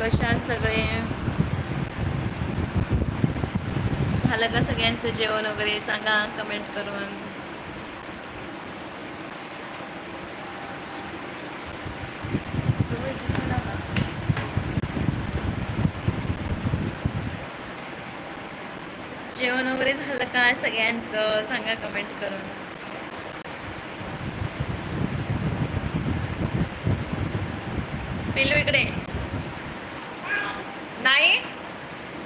कशा सगळे? झालं का सगळ्यांचं जेवण वगैरे? सांगा कमेंट करून. जेवण वगैरे झालं का सगळ्यांचं? सांगा कमेंट करून. पिल्लू इकडे. नाही?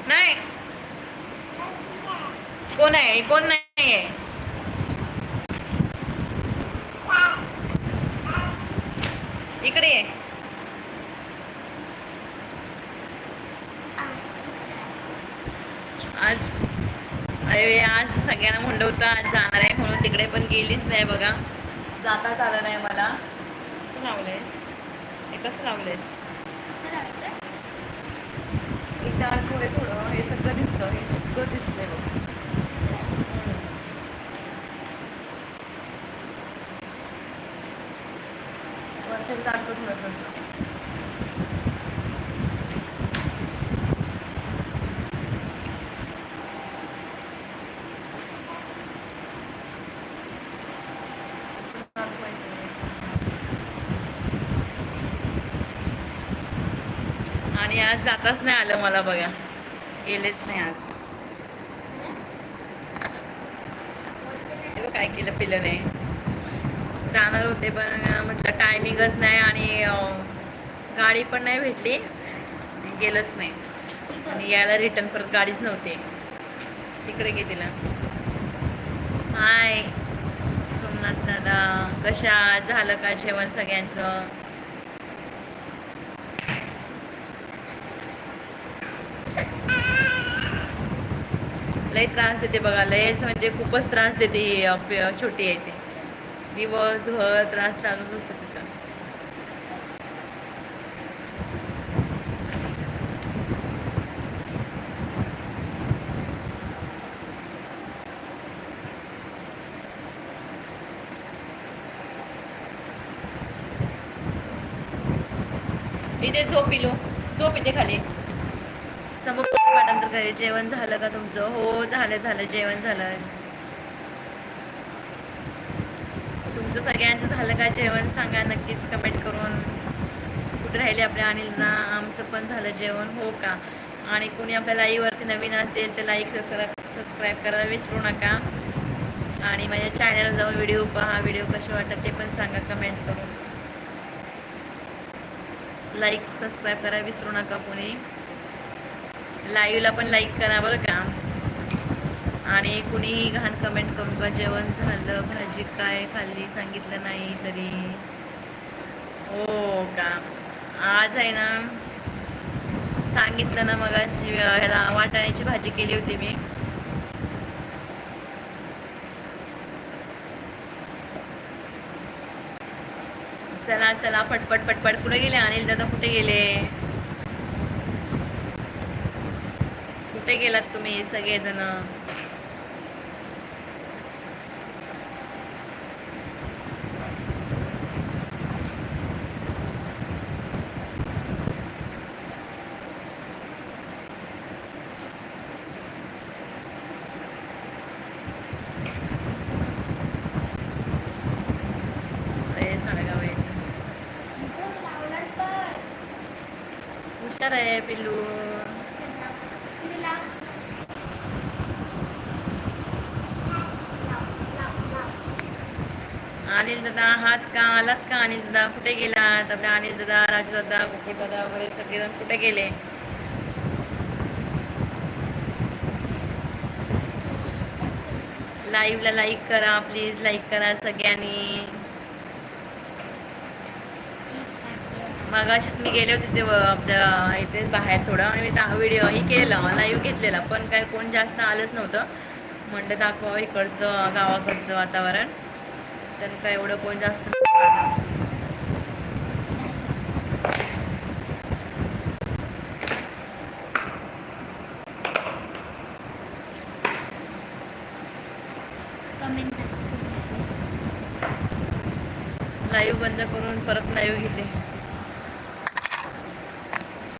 नाही? कोण आहे? कोण नाही आहे इकडे ये. आज अरे आज सगळ्यांना म्हणलं होतं आज जाणार आहे म्हणून तिकडे पण गेलीच नाही बघा. जाताच आलं नाही मला. कसं लावलंयस? हे कसं लावलंयस? इथं पुढे थोडं हे सगळं दिसतं हे सगळं दिसतंय बघ. वरचं टाकतो आणि आज जाताच नाही आलं मला बघा. गेलेच नाही आज. काय केलं पिलं नाही. जाणार होते पण म्हटलं टायमिंगच नाही आणि गाडी पण नाही भेटली. गेलंच नाही. आणि यायला रिटर्न परत गाडीच नव्हती. तिकडे गे तिला. हाय सोमनाथ दादा. कशा झालं का जेवण सगळ्यांचं? लय त्रास देते बघा लयच म्हणजे खूपच त्रास देते छोटी आहे ती. दिवसभर त्रास चालूच असतो तिचा. इथे झोप पिलो. झोप इथे खाली. समोर पाठांतर करे जेवण झालं का तुमचं? हो झालं झालं. जेवण झालं. तुमचं सगळ्यांचं झालं का? जेवण सांगा नक्कीच कमेंट करून. कुठे राहिले आपल्या अनिलना? आमचं पण झालं जेवण हो का? आणि कोणी आपल्या लाईव्हवरती नवीन असेल तर लाईक सबस्क्राईब करायला विसरू नका. आणि माझ्या चॅनलला जाऊन व्हिडिओ पहा. व्हिडिओ कसे वाटतात ते पण सांगा कमेंट करून. लाईक सबस्क्राईब करायला विसरू नका कोणी. लाईव्हला पण लाईक करा बरं का. आणि कुणीही घाण कमेंट करू का जेवण झालं भाजी काय खाल्ली सांगितलं नाही तरी. हो का? आज आहे ना सांगितलं ना मग ह्याला वाटाण्याची भाजी केली होती मी. चला चला पटपट पटपट. कुठे गेले? अनिल दादा कुठे गेले? कुठे गेलात तुम्ही सगळेजण आहे. हुशार आहे पिल्लू अनिल दादा आहात का आलात का अनिल दादा? कुठे गेलात? आपल्या अनिल दादा राजू दादा गोकुळ दादा वगैरे सगळेजण कुठे गेले? लाईव्हला लाईक करा प्लीज लाईक करा सगळ्यांनी. मग अशीच मी गेले होते आपल्या इथेच बाहेर थोडं आणि मी व्हिडिओ ही केलेला लाईव्ह घेतलेला पण काय कोण जास्त आलंच नव्हतं. म्हणलं दाखवावं इकडचं गावाकडचं वातावरण. तर काय एवढं कोण जास्त. लाईव्ह बंद करून परत लाईव्ह घेते